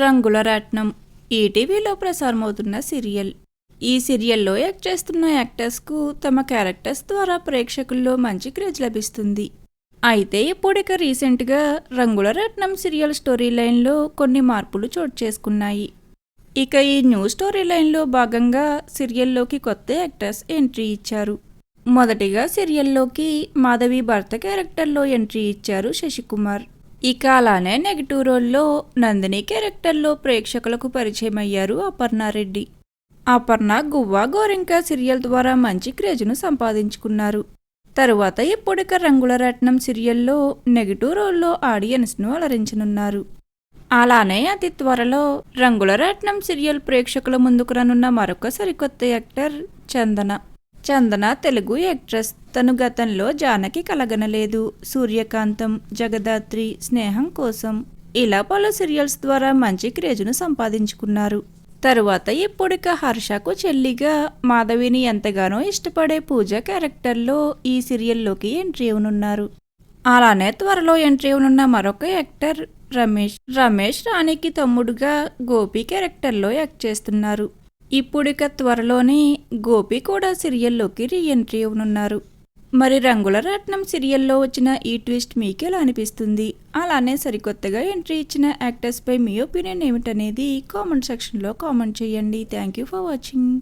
రంగుల రాట్నం ఈటీవీలో ప్రసారమవుతున్న సీరియల్. ఈ సీరియల్లో యాక్ట్ చేస్తున్న యాక్టర్స్కు తమ క్యారెక్టర్స్ ద్వారా ప్రేక్షకుల్లో మంచి క్రేజ్ లభిస్తుంది. అయితే ఇప్పుడిక రీసెంట్గా రంగుల రత్నం సీరియల్ స్టోరీ లైన్లో కొన్ని మార్పులు చోటు చేసుకున్నాయి. ఇక ఈ న్యూ స్టోరీ లైన్లో భాగంగా సీరియల్లోకి కొత్త యాక్టర్స్ ఎంట్రీ ఇచ్చారు. మొదటిగా సీరియల్లోకి మాధవి భర్త క్యారెక్టర్లో ఎంట్రీ ఇచ్చారు శశికుమార్. ఇక అలానే నెగిటివ్ రోల్లో నందిని క్యారెక్టర్లో ప్రేక్షకులకు పరిచయం అయ్యారు అపర్ణారెడ్డి. అపర్ణ గువ్వా గోరింక సీరియల్ ద్వారా మంచి క్రేజ్ను సంపాదించుకున్నారు. తరువాత ఇప్పుడిక రంగుల రత్నం సీరియల్లో నెగిటివ్ రోల్లో ఆడియన్స్ను అలరించనున్నారు. అలానే అతి త్వరలో రంగుల రత్నం సీరియల్ ప్రేక్షకుల ముందుకు రానున్న మరొక సరికొత్త యాక్టర్ చందన. చందన తెలుగు యాక్ట్రెస్. తను గతంలో జానకి కలగనలేదు. సూర్యకాంతం జగదాత్రి స్నేహం కోసం ఇలా పలు సీరియల్స్ ద్వారా మంచి క్రేజ్ను సంపాదించుకున్నారు. తరువాత ఇప్పుడిక హర్షకు చెల్లిగా మాధవిని ఎంతగానో ఇష్టపడే పూజ క్యారెక్టర్లో ఈ సీరియల్లోకి ఎంట్రీ అవనున్నారు అలానే త్వరలో ఎంట్రీ అవనున్న మరొక యాక్టర్ రమేష్ రమేష్ రాణికి తమ్ముడుగా గోపి క్యారెక్టర్లో యాక్ట్ చేస్తున్నారు. ఇప్పుడిక త్వరలోనే గోపి కూడా సీరియల్లోకి రీ ఎంట్రీ అవనున్నారు మరి రంగుల రత్నం సీరియల్లో వచ్చిన ఈ ట్విస్ట్ మీకు ఎలా అనిపిస్తుంది? అలానే సరికొత్తగా ఎంట్రీ ఇచ్చిన యాక్టర్స్పై మీ ఒపీనియన్ ఏమిటనేది కామెంట్ సెక్షన్లో కామెంట్ చేయండి. Thank you for watching.